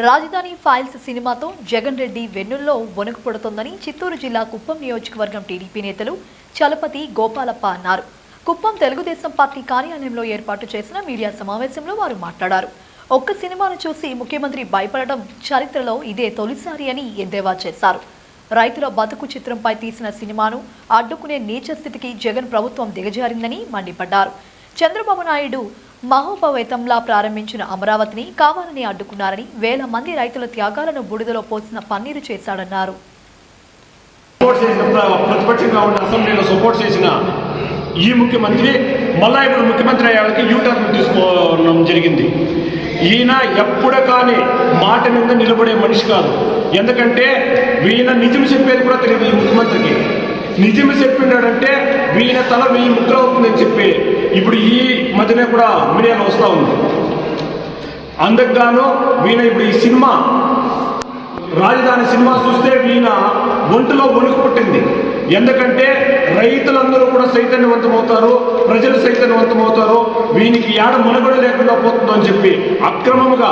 రాజధాని ఫైల్స్ సినిమాతో జగన్ రెడ్డి వెన్నుల్లో వణుకు పడుతోందని చిత్తూరు జిల్లా కుప్పం నియోజకవర్గం టీడీపీ నేతలు చలపతి గోపాలప్ప అన్నారు. కుప్పం తెలుగుదేశం పార్టీ కార్యాలయంలో ఏర్పాటు చేసిన మీడియా సమావేశంలో వారు మాట్లాడారు. ఒక్క సినిమాను చూసి ముఖ్యమంత్రి భయపడడం చరిత్రలో ఇదే తొలిసారి అని ఎద్దేవా చేశారు. రైతుల బతుకు చిత్రంపై తీసిన సినిమాను అడ్డుకునే నీచ స్థితికి జగన్ ప్రభుత్వం దిగజారిందని మండిపడ్డారు. చంద్రబాబు నాయుడు మహోపవేతంలా ప్రారంభించిన అమరావతిని కావాలని అడ్డుకున్నారని వేల మంది రైతుల త్యాగాలను బూడిదలో పోసిన పన్నీరు చేశాడన్నారు. సపోర్ట్ ప్రతిపక్షంగా ఉన్న అసెంబ్లీలో సపోర్ట్ చేసిన ఈ ముఖ్యమంత్రి మళ్ళా ఇప్పుడు ముఖ్యమంత్రి అయ్యేవాళ్ళకి యూటర్న్ తీసుకోవడం జరిగింది. ఈయన ఎప్పుడు కానీ మాట మీద నిలబడే మనిషి కాదు. ఎందుకంటే ఈయన నిజం చెప్పేది కూడా తెలియదు ఈ ముఖ్యమంత్రికి. నిజం చెప్పినాడంటే వీళ్ళ తల వెయ్యి ముద్ర అవుతుందని చెప్పి ఇప్పుడు ఈ మధ్యనే కూడా మీడియాలో వస్తూ ఉంది. అందుకుగాను వీణ ఇప్పుడు ఈ సినిమా రాజధాని సినిమా చూస్తే వీణ ఒంటిలో వణుకు పుట్టింది. ఎందుకంటే రైతులందరూ కూడా సైతన్యవంతమవుతారు ప్రజలు సైతన్యవంతమవుతారు వీనికి ఏడ మనుగడ లేకుండా పోతుందని చెప్పి అక్రమముగా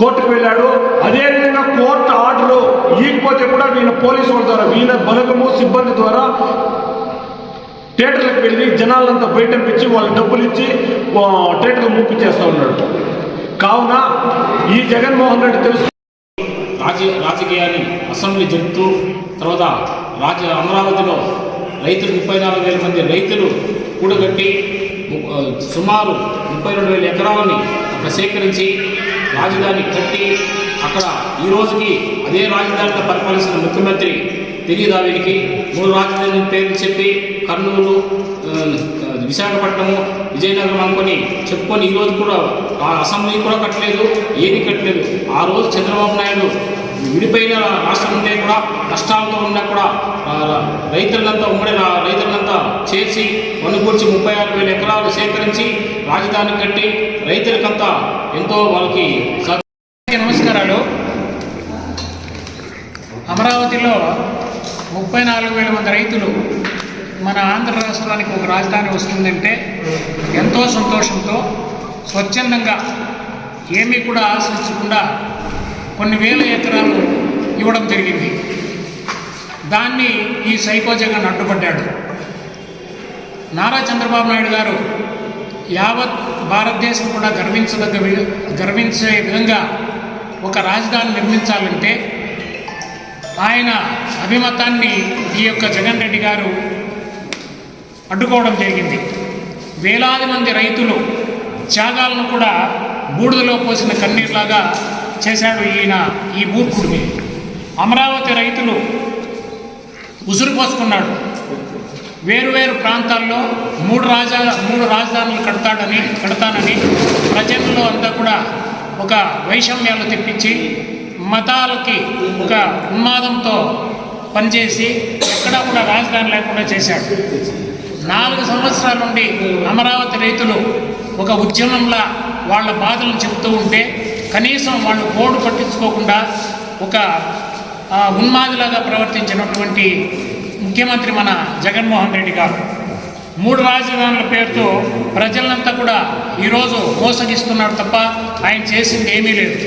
కోర్టుకు వెళ్ళాడు. అదేవిధంగా కోర్టు ఆర్డర్ ఈకపోతే కూడా వీళ్ళ పోలీసు వాళ్ళ ద్వారా వీళ్ళ బలగము సిబ్బంది ద్వారా థియేటర్లకు వెళ్ళి జనాలంతా బయట పిచ్చి వాళ్ళు డబ్బులు ఇచ్చి థియేటర్లు మూపించేస్తూ ఉన్నాడు. కావున ఈ జగన్మోహన్ రెడ్డి తెలుసు రాజ రాజకీయాన్ని అసెంబ్లీ జరుపుతూ తర్వాత రాజ అమరావతిలో రైతులు ముప్పై నాలుగు వేల మంది రైతులు కూడగట్టి సుమారు ముప్పై రెండు వేల ఎకరాలని అక్కడ సేకరించి రాజధాని కట్టి అక్కడ ఈ రోజుకి అదే రాజధానిగా పరిపాలిస్తున్న ముఖ్యమంత్రి తెలియదా వీరికి మూడు రాజధాని పేర్లు చెప్పి కర్నూలు విశాఖపట్నము విజయనగరం అనుకొని చెప్పుకొని ఈ రోజు కూడా ఆ అసెంబ్లీ కూడా కట్టలేదు ఏది కట్టలేదు. ఆ రోజు చంద్రబాబు నాయుడు విడిపోయిన రాష్ట్రం ఉంటే కూడా కష్టాలతో ఉన్నా కూడా రైతులంతా ఉమ్మడి రైతులంతా చేసి వనుకూర్చి ముప్పై ఆరు వేల ఎకరాలు సేకరించి రాజధాని కట్టి రైతులకంతా ఎంతో వాళ్ళకి అమరావతిలో ముప్పై నాలుగు వేల మంది రైతులు మన ఆంధ్ర రాష్ట్రానికి ఒక రాజధాని వస్తుందంటే ఎంతో సంతోషంతో స్వచ్ఛందంగా ఏమీ కూడా ఆశించకుండా కొన్ని వేల ఎకరాలు ఇవ్వడం జరిగింది. దాన్ని ఈ సైకో జగన్ అడ్డుపడ్డాడు. నారా చంద్రబాబు నాయుడు గారు యావత్ భారతదేశం కూడా గర్వించదగ్గ వి- గర్వించే విధంగా ఒక రాజధాని నిర్మించాలంటే ఆయన అభిమతాన్ని ఈ యొక్క జగన్ రెడ్డి గారు అడ్డుకోవడం జరిగింది. వేలాది మంది రైతులు త్యాగాలను కూడా బూడిదలో పోసిన కన్నీర్లాగా చేశాడు ఈయన ఈ మూర్ఖుడిని అమరావతి రైతులు ఉసురు పోసుకున్నాడు. వేరువేరు ప్రాంతాల్లో మూడు రాజా మూడు రాజధానులు కడతాడని కడతానని ప్రజల్లో అంతా కూడా ఒక వైషమ్యాలు తెప్పించి మతాలకి ఒక ఉన్మాదంతో పనిచేసి ఎక్కడా కూడా రాజధాని లేకుండా చేశాడు. నాలుగు సంవత్సరాల నుండి అమరావతి రైతులు ఒక ఉద్యమంలా వాళ్ళ బాధలను చెబుతూ ఉంటే కనీసం వాళ్ళు బోర్డు పట్టించుకోకుండా ఒక ఉన్మాదిలాగా ప్రవర్తించినటువంటి ముఖ్యమంత్రి మన జగన్మోహన్ రెడ్డి గారు. మూడు రాజధానుల పేరుతో ప్రజలంతా కూడా ఈరోజు మోసగిస్తున్నాడు తప్ప ఆయన చేసింది ఏమీ లేదు.